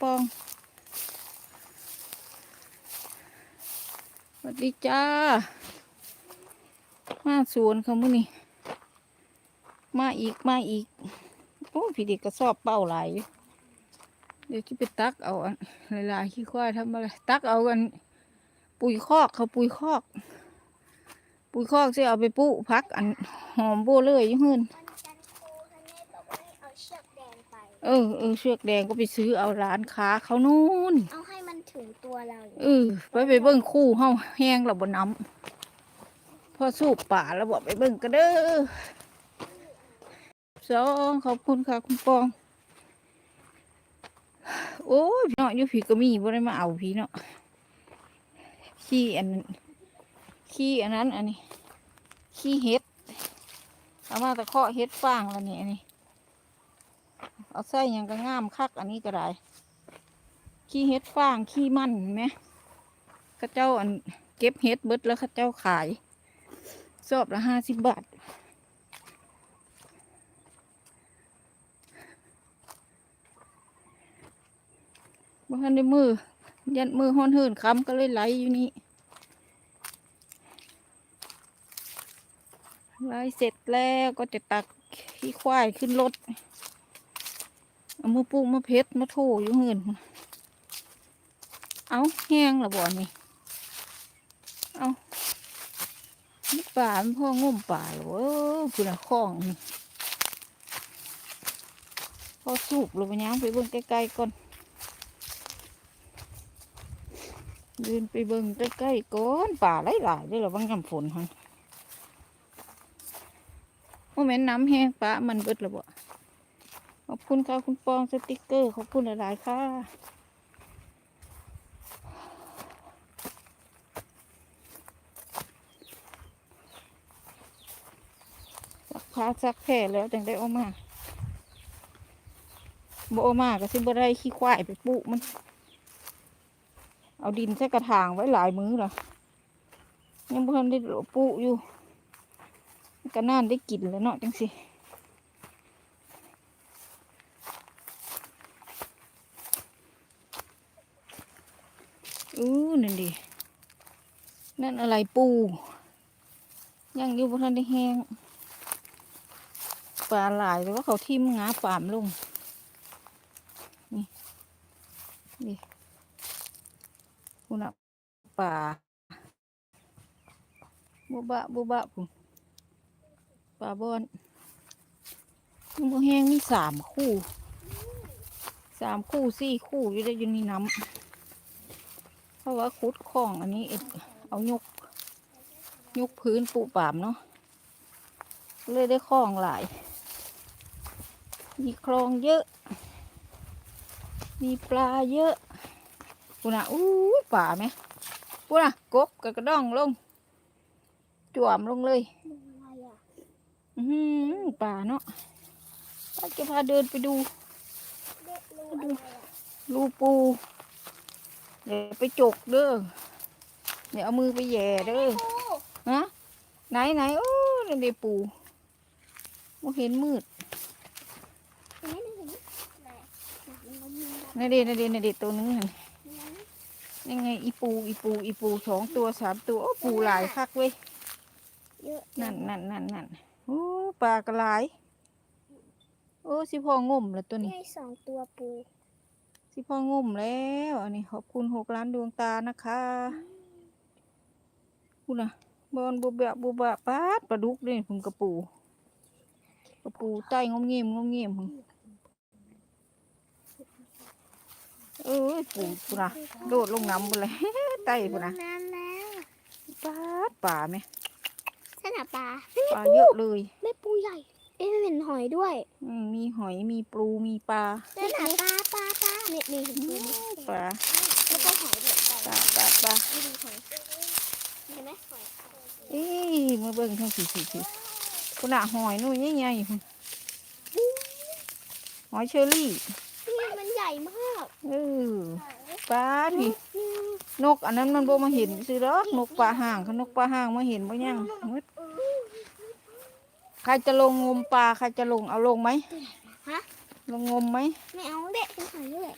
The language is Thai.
ปองสวัสดีจ้า มาสวนเขามื่อนี่มาอีกมาอีก โอ้พี่เด็กก็สอบเป้าหลายเดี๋ยวที่ไปตักเอาอันหลายๆขี้ควายทำอะไรตักเอากัน ปุ๋ยคอกเขาปุ๋ยคอก ปุ๋ยคอกจะเอาไปปุพักอันหอมโบเลยอยังเฮิน เออเออเชือกแดงก็ไปซื้อเอาร้านค้าเขานู่นเอาให้มันถึงตัวเราอย่างเออไปไปเบิ่งคู่เฮาแห้งแล้วบนน้ำพอสูบป่าแล้วบอกไปเบิ่งกันเด้อสองขอบคุณค่ะคุณปอง โอ้ยพี่เนาะอยู่ผีก็มีบ่ได้มาเอาพี่เนาะขี้อันนั้นขี้อันนั้นอันนี้ขี้เห็ดเอามาตะเคาะเห็ดฟางแล้วนี่อันนี้ เอาใส่ยังก็งามคักอันนี้ก็ได้ขี้เห็ดฟางขี้มันเห็นไหมข้าเจ้าอันเก็บเห็ดเบิดแล้วข้าเจ้าขายสอบละห้าสิบบาทบางทันในมือ ยันมือห้อนเหินค้ำก็เลยไหลอยู่นี่ไหลเสร็จแล้วก็จะตักขี้ควายขึ้นรถ เอามาปลูกมาเพชรมาโถอยู่เหินเอาแห้งละบ่อนี่เอานี่ป่ามันพ่องมป่าเหรอเว้อคุณอะคล้องนี่พอสูบลงไปย่างไปเบิ่งใกล้ๆก่อนเดินไปเบิ่งใกล้ๆก่อนป่าหลายๆด้อเหรอบางยามฝนฮันโมเมนน้ำแห้งป่ามันเบิดละบ่ ขอบคุณค่ะคุณปองสติกเกอร์ ขอบคุณหลาย ๆ ค่ะ สักพักสักแผ่แล้วจังได้ออกมาบออกมาก็สิบ่ได้ขี้ควายไปปลูกมัน เอาดินใส่กระถางไว้หลายมื้อละยังบ่ทันได้ปลูกอยู่ก็น่านได้กินแล้วเนาะจังสิ อู้นั่นดิ นั่นอะไรปูยังอยู่บ่ทันได้แห้งปลาหลายแต่ว่าเขาทิ่มงาปามลง นี่ นี่คุณอะป่าบุบะบุบะผมปลาบอนมันบ่แห้งมีสามคู่ สามคู่สี่คู่อยู่ได้ยู่ในน้ำ เพราะว่าคุดคลองอันนี้เอายกยกพื้นปูป่ามเนาะเลยได้คลองหลาย มีคลองเยอะ มีปลาเยอะปูนะอู้ป่าไหมปูนะกบกับกระดองลงจวมลงเลยอะไรอะอือหือป่าเนาะป้าจะพาเดินไปดู ดู รูปู เดี๋ยวไปจกเด้อเดี๋ยวเอามือไปแหย่เด้อปูฮะไหนไหนโอ้นั่นเดปูโมเห็นมืดเห็นมเห็นไหมไหนมันมีแบบนั่นเดนั่นเดนั่นเดตัวนึงหั่ไงอีปูอีปูอีปูสองตัวสามตัวโอ้ปูหลายคักเว้ยเยอะนั่นนั่นนั่นนั่นโอ้ปลากระหลโอ้สิพองมแล้วตัวนี้สองตัวปู สิพ่องมแล้วอันนี้ขอบคุณหกล้านดวงตานะคะคุณน่ะบอลบุบะบุบะปาดปลาดุกเลยผมกระปูกระปูใต้งมเงียมงมเงียมพุ่นเอ้ยปูคุณน่ะโดดลงน้ำไปเลยใต้คุณน่ะนานแล้วปาดป่าไหมสนามปลาปลาเยอะเลยไม่ปูใหญ่เอ๊ะเห็นหอยด้วย อืมมีหอยมีปลูมีปลาสนามปลาปลาปลาเนี่ยนี่เห็นปูไหมปลาแล้วก็หอยด้วยปลาปลาปลานี่ดูหอยเห็นไหมหอยเอ้ยมาเบิ่งทั้งสี่สี่สี่คุณอะหอยนู่นใหญ่ๆพุ่นหอยเชอรี่นี่มันใหญ่มากเออปลาพี่นกอันนั้นมันบ่มาเห็นสิหรอกนกปลาห่างเขานกปลาห่างมาเห็นบ่ยังมึดใครจะลงงมปลาใครจะลงเอาลงไหมฮะ ลงงมไหมไม่เอาเด็กเป็นหอยเลย